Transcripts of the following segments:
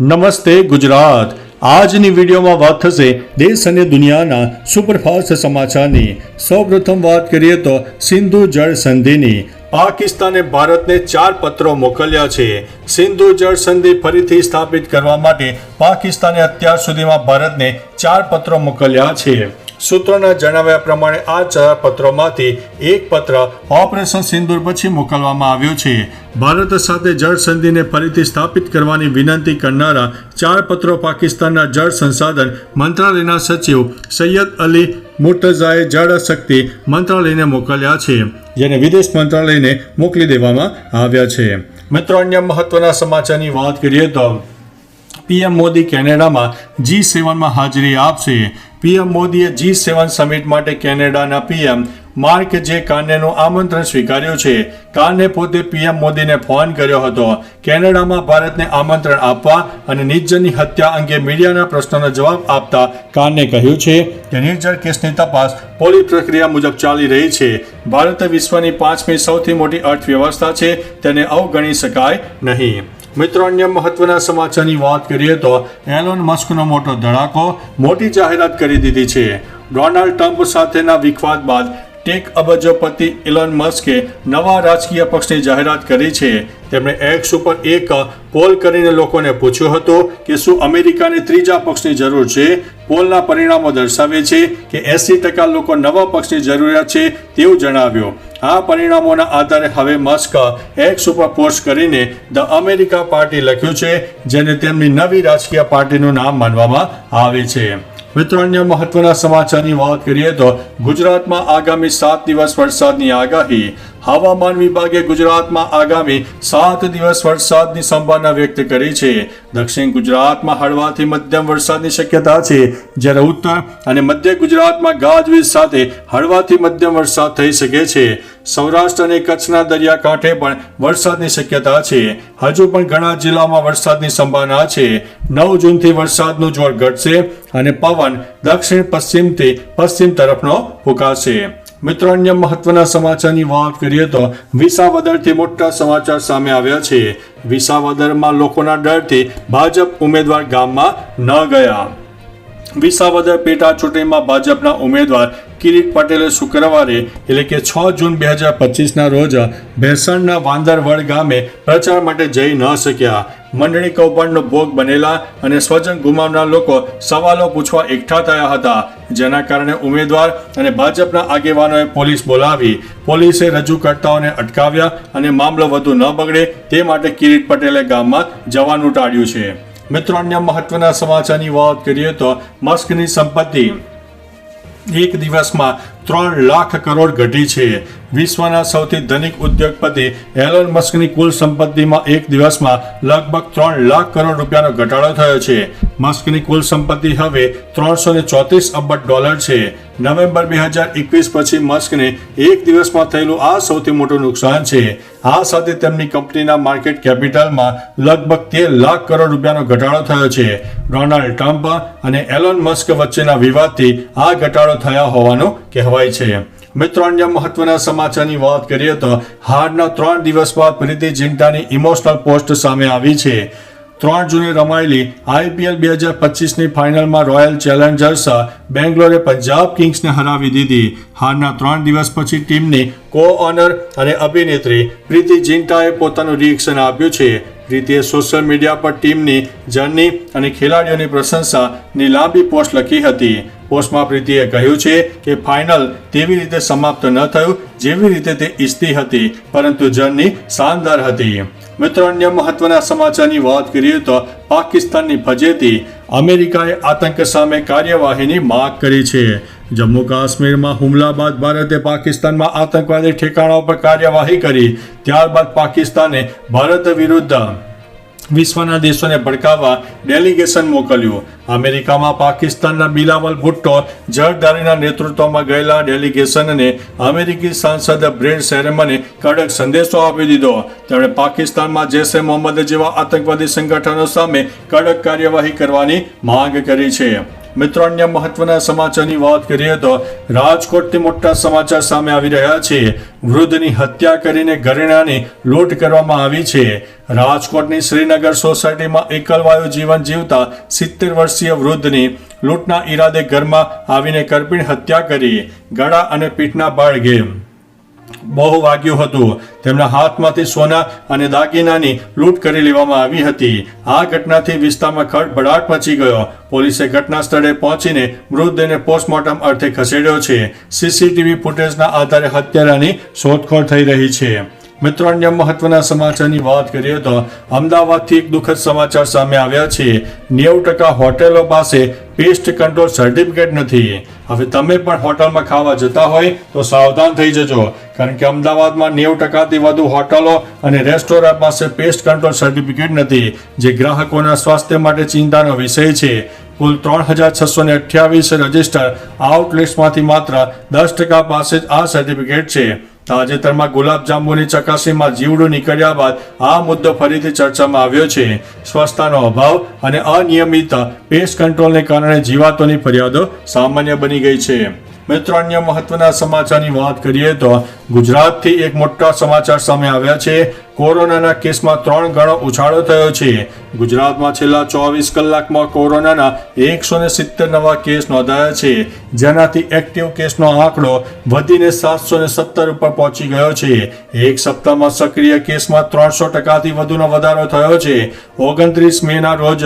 નમસ્તે ગુજરાત. આજની વિડીયોમાં વાત થશે દેશ અને દુનિયાના સુપરફાસ્ટ સમાચારની. સૌપ્રથમ વાત કરીએ તો સિંધુ જળ સંધિની. પાકિસ્તાને ભારતને ચાર પત્રો મોકલ્યા છે. સિંધુ જળ સંધિ ફરીથી સ્થાપિત કરવા માટે પાકિસ્તાને અત્યાર સુધીમાં ભારતને ચાર પત્રો મોકલ્યા છે. સૂત્રોના જણાવ્યા પ્રમાણે આ ચાર પત્રોમાંથી એક પત્ર ઓપરેશન સિંદૂર પછી મોકલવામાં આવ્યો છે. ભારત સાથે જળ સંધિને ફરીથી સ્થાપિત કરવાની વિનંતી કરનારા ચાર પત્રો પાકિસ્તાનના જળ સંસાધન મંત્રાલયના સચિવ સૈયદ અલી મુર્તઝાએ જળ શક્તિ મંત્રાલયને મોકલ્યા છે, જેને વિદેશ મંત્રાલયને મોકલી દેવામાં આવ્યા છે. મિત્રો, અન્ય મહત્વના સમાચારની વાત કરીએ તો પીએમ મોદી કેનેડામાં જી સેવનમાં હાજરી આપશે. પીએમ મોદીએ જી સેવન સમિટ માટે કેનેડાના પીએમ માર્ક જે કાનેનું આમંત્રણ સ્વીકાર્યું છે. કાને પોતે પીએમ મોદીને ફોન કર્યો હતો. કેનેડામાં ભારતને આમંત્રણ આપવા અને નિર્જનની હત્યા અંગે મીડિયાના પ્રશ્નોનો જવાબ આપતા કાને કહ્યું છે કે નિર્જર કેસની તપાસ પોલીસ પ્રક્રિયા મુજબ ચાલી રહી છે. ભારત વિશ્વની પાંચમી સૌથી મોટી અર્થવ્યવસ્થા છે. તેને અવગણી શકાય નહીં. મિત્રો, અન્ય મહત્વના સમાચારની વાત કરીએ તો એલોન મસ્કનો મોટો ધડાકો મોટી જાહેરાત કરી દીધી છે. ડોનાલ્ડ ટ્રમ્પ સાથેના વિખવાદ બાદ ટેક અબજોપતિ ઇલોન મસ્કે નવા રાજકીય પક્ષની જાહેરાત કરી છે. તેમણે એક્સ ઉપર એક પોલ કરીને લોકોને પૂછ્યું હતું કે શું અમેરિકાને ત્રીજા પક્ષની જરૂર છે? પોલના પરિણામો દર્શાવે છે કે એસી ટકા લોકો નવા પક્ષની જરૂરિયાત છે તેવું જણાવ્યું. આ પરિણામોના આધારે હવે મસ્ક એક્સ ઉપર પોસ્ટ કરીને ધ અમેરિકા પાર્ટી લખ્યું છે, જેને તેમની નવી રાજકીય પાર્ટીનું નામ માનવામાં આવે છે. મિત્રો અન્ય મહત્વના સમાચારની વાત કરીએ તો ગુજરાતમાં આગામી સાત દિવસ વરસાદની આગાહી હવામાન વિભાગે ગુજરાતમાં આગામી સાત દિવસ વરસાદની સંભાવના વ્યક્ત કરી છે. દક્ષિણ ગુજરાતમાં હળવાથી મધ્યમ વરસાદની શક્યતા છે. જ્યારે ઉત્તર અને મધ્ય ગુજરાતમાં ગાજવીજ સાથે હળવાથી મધ્યમ વરસાદ થઈ શકે છે. સૌરાષ્ટ્ર અને કચ્છના દરિયાકાંઠે પણ વરસાદની શક્યતા છે. હજુ પણ ઘણા જિલ્લામાં વરસાદની સંભાવના છે. નવ જૂનથી વરસાદનું જોર ઘટશે અને પવન દક્ષિણ પશ્ચિમથી પશ્ચિમ તરફનો ફૂંકાશે. મિત્રો, અન્ય મહત્વના સમાચારની વાત કરીએ તો વિસાવદરથી મોટા સમાચાર સામે આવ્યા છે. વિસાવદરમાં લોકોના ડરથી ભાજપ ઉમેદવાર ગામમાં ન ગયા. વિસાવદર પેટા ચૂંટણીમાં ભાજપના ઉમેદવાર કિરીટ પટેલે શુક્રવારે, એટલે કે છ જૂન બે હજાર પચીસના રોજ, ભેસણના વાંદરવડ ગામે પ્રચાર માટે જઈ ન શક્યા. મંડળી કૌભાંડનો ભોગ બનેલા અને સ્વજન ગુમાવનાર લોકો સવાલો પૂછવા એકઠા થયા હતા, જેના કારણે ઉમેદવાર અને ભાજપના આગેવાનોએ પોલીસ બોલાવી. પોલીસે રજૂકર્તાઓને અટકાવ્યા અને મામલો વધુ ન બગડે તે માટે કિરીટ પટેલે ગામમાં જવાનું ટાળ્યું છે. મિત્રો અન્ય મહત્વના સમાચારની વાત કરીએ તો મસ્કની સંપત્તિ એક દિવસમાં ત્રણ લાખ કરોડ ઘટી છે. વિશ્વના સૌથી ધનિક ઉદ્યોગપતિ એલોન મસ્કની કુલ સંપત્તિમાં એક દિવસમાં લગભગ ત્રણ લાખ કરોડ રૂપિયાનો ઘટાડો થયો છે. મસ્કની કુલ સંપત્તિ હવે ત્રણસો ને ચોત્રીસ અબજ ડોલર છે. નવેમ્બર બે હજાર એકવીસ પછી મસ્કને એક દિવસમાં થયેલું આ સૌથી મોટું નુકસાન છે. આ સાથે તેમની કંપનીના માર્કેટ કેપિટલમાં લગભગ તેર લાખ કરોડ રૂપિયાનો ઘટાડો થયો છે. ડોનાલ્ડ ટ્રમ્પ અને એલોન મસ્ક વચ્ચેના વિવાદથી આ ઘટાડો થયા હોવાનું કહેવાય છે. મિત્રો અન્ય મહત્વના સમાચારની વાત કરીએ તો હારના ત્રણ દિવસ બાદ પ્રીતિ જિંટાની ઇમોશનલ પોસ્ટ સામે આવી છે. ત્રણ જૂને રમાયેલી આઈપીએલ બે હજાર પચીસની ફાઇનલમાં રોયલ ચેલેન્જર્સ બેંગ્લોરે પંજાબ કિંગ્સને હરાવી દીધી. હારના ત્રણ દિવસ પછી ટીમની કો ઓનર અને અભિનેત્રી પ્રીતિ જિંટાએ પોતાનું રિએક્શન આપ્યું છે. પ્રીતિએ સોશિયલ મીડિયા પર ટીમની જર્ની અને ખેલાડીઓની પ્રશંસાની લાંબી પોસ્ટ લખી હતી. પોસ્ટમાં પ્રીતિએ કહ્યું છે કે ફાઇનલ તેવી રીતે સમાપ્ત ન થયું જેવી રીતે તે ઈચ્છતી હતી, પરંતુ જર્ની શાનદાર હતી. મિત્રો, અન્ય મહત્વના સમાચારની વાત કરીએ તો પાકિસ્તાનની ફજેતી અમેરિકાએ આતંક સામે કાર્યવાહીની માગ કરી છે. જમ્મુ કાશ્મીરમાં હુમલા બાદ ભારતે પાકિસ્તાનમાં આતંકવાદી ઠેકાણાઓ પર કાર્યવાહી કરી. ત્યારબાદ પાકિસ્તાને ભારત વિરુદ્ધ વિશ્વના દેશોને ભડકાવવા ડેલિગેશન મોકલ્યું. અમેરિકામાં પાકિસ્તાનના બિલાવલ ભુટ્ટો જરદારીના નેતૃત્વમાં ગયેલા ડેલિગેશનને અમેરિકી સાંસદ બ્રેડ સેરેમને કડક સંદેશો આપી દીધો. તેમણે પાકિસ્તાનમાં જૈશે મોહમ્મદ જેવા આતંકવાદી સંગઠનો સામે કડક કાર્યવાહી કરવાની માંગ કરી છે. મિત્રો, અન્ય મહત્વના સમાચારની વાત કરીએ તો રાજકોટથી મોટા સમાચાર સામે આવી રહ્યા છે. વૃદ્ધની હત્યા કરીને ઘરેણાની લૂંટ કરવામાં આવી છે. રાજકોટની શ્રીનગર સોસાયટીમાં એકલવાયુ જીવન જીવતા સિત્તેર વર્ષીય વૃદ્ધની લૂંટના ઈરાદે ઘરમાં આવીને કરપીણ હત્યા કરી. ગળા અને પીઠના બાળગે બહુ વાગ્યું હતું. તેમના હાથમાંથી સોના અને દાગીનાની લૂંટ કરી લેવામાં આવી હતી. આ ઘટનાથી વિસ્તારમાં ખળભળાટ મચી ગયો. પોલીસે ઘટના સ્થળે પહોંચીને મૃતદેહને પોસ્ટમોર્ટમ અર્થે ખસેડ્યો છે. સીસીટીવી ફૂટેજના આધારે હત્યારાની શોધખોળ થઈ રહી છે. મિત્રો, અન્ય મહત્વના સમાચારની વાત કરીએ તો અમદાવાદથી એક દુઃખદ સમાચાર સામે આવ્યા છે. નેવું ટકા હોટેલો પાસે પેસ્ટ કંટ્રોલ સર્ટિફિકેટ નથી. હવે તમે પણ હોટલમાં ખાવા જતા હોય તો સાવધાન થઈ જજો. કારણ કે અમદાવાદમાં નેવું ટકાથી વધુ હોટલો અને રેસ્ટોરન્ટ પાસે પેસ્ટ કંટ્રોલ સર્ટિફિકેટ નથી, જે ગ્રાહકોના સ્વાસ્થ્ય માટે ચિંતાનો વિષય છે. કુલ ત્રણ હજાર છસો ને અઠ્યાવીસ રજિસ્ટર આઉટલેટ્સમાંથી માત્ર દસ ટકા પાસે જ આ સર્ટિફિકેટ છે. તાજેતરમાં ગુલાબજાંબુની ચકાસણીમાં જીવડું નીકળ્યા બાદ આ મુદ્દો ફરીથી ચર્ચામાં આવ્યો છે. સ્વચ્છતાનો અભાવ અને અનિયમિત પેસ્ટ કંટ્રોલને કારણે જીવાતોની ફરિયાદો સામાન્ય બની ગઈ છે. મિત્રો અન્ય મહત્વના સમાચારની વાત કરીએ તો ગુજરાતથી એક મોટા સમાચાર સામે આવ્યા છે. કોરોનાના કેસમાં ત્રણ ગણો ઉછાળો થયો છે. ગુજરાતમાં છેલ્લા ચોવીસ કલાકમાં કોરોનાના એકસો ને સિત્તેર નવા કેસ નોંધાયા છે. જેનાથી એક્ટિવ કેસનો આંકડો વધીને સાતસો ને સત્તર ઉપર પહોંચી ગયો છે. એક સપ્તાહમાં સક્રિય કેસમાં ત્રણસો ટકાથી વધુનો વધારો થયો છે. ઓગણત્રીસ મેના રોજ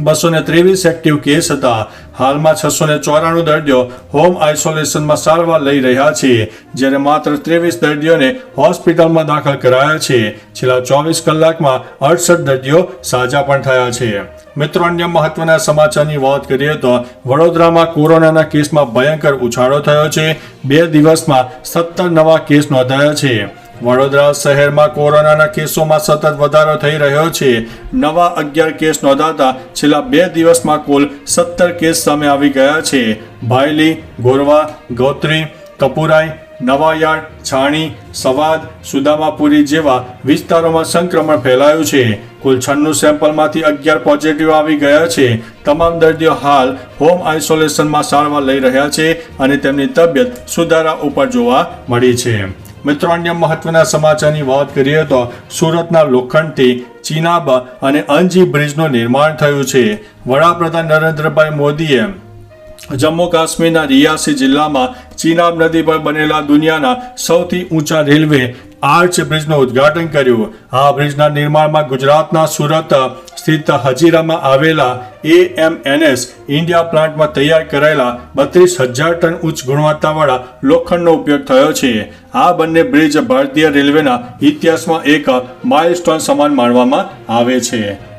બસો ને ત્રેવીસ એક્ટિવ કેસ હતા. હાલમાં છસો ને ચોરાણું દર્દીઓ હોમ આઇસોલેશનમાં સારવાર લઈ રહ્યા છે, જ્યારે માત્ર ત્રેવીસ દર્દીઓને હોસ્પિટલમાં દાખલ કરાયા છે. છેલ્લા ચોવીસ કલાકમાં અડસઠ દર્દીઓ સાજા પણ થયા છે. મિત્રો, અન્ય મહત્વના સમાચારની વાત કરીએ તો વડોદરામાં કોરોનાના કેસમાં ભયંકર ઉછાળો થયો છે. બે દિવસમાં સત્તર નવા કેસ નોંધાયા છે. વડોદરા શહેરમાં કોરોનાના કેસોમાં સતત વધારો થઈ રહ્યો છે. નવા અગિયાર કેસ નોંધાતા છેલ્લા બે દિવસમાં કુલ સત્તર કેસ સામે આવી ગયા છે. ભાયલી, ગોરવા, ગોત્રી, કપુરાઈ નવાયાર્ડ છાણી, સવાદ, સુદામાપુરી જેવા વિસ્તારોમાં સંક્રમણ ફેલાયું છે. કુલ છન્નું સેમ્પલમાંથી અગિયાર પોઝિટિવ આવી ગયા છે. તમામ દર્દીઓ હાલ હોમ આઇસોલેશનમાં સારવાર લઈ રહ્યા છે અને તેમની તબિયત સુધારા ઉપર જોવા મળી છે. મિત્રો, અન્ય મહત્વના સમાચારની વાત કરીએ તો સુરતના લોખંડથી ચીનાબા અને અંજી બ્રિજનું નિર્માણ થયું છે. વડાપ્રધાન નરેન્દ્રભાઈ મોદીએ જમ્મુ કાશ્મીરના રિયાસી જિલ્લામાં ચિનાબ નદી પર બનેલા દુનિયાના સૌથી ઊંચા રેલવે આર્ચ બ્રિજનું ઉદ્ઘાટન કર્યું. આ બ્રિજના નિર્માણમાં ગુજરાતના સુરત સ્થિત હજીરામાં આવેલા એએમએનએસ ઇન્ડિયા પ્લાન્ટમાં તૈયાર કરાયેલા બત્રીસ હજાર ટન ઉચ્ચ ગુણવત્તાવાળા લોખંડનો ઉપયોગ થયો છે. આ બંને બ્રિજ ભારતીય રેલવેના ઇતિહાસમાં એક માઇલસ્ટોન સમાન માનવામાં આવે છે.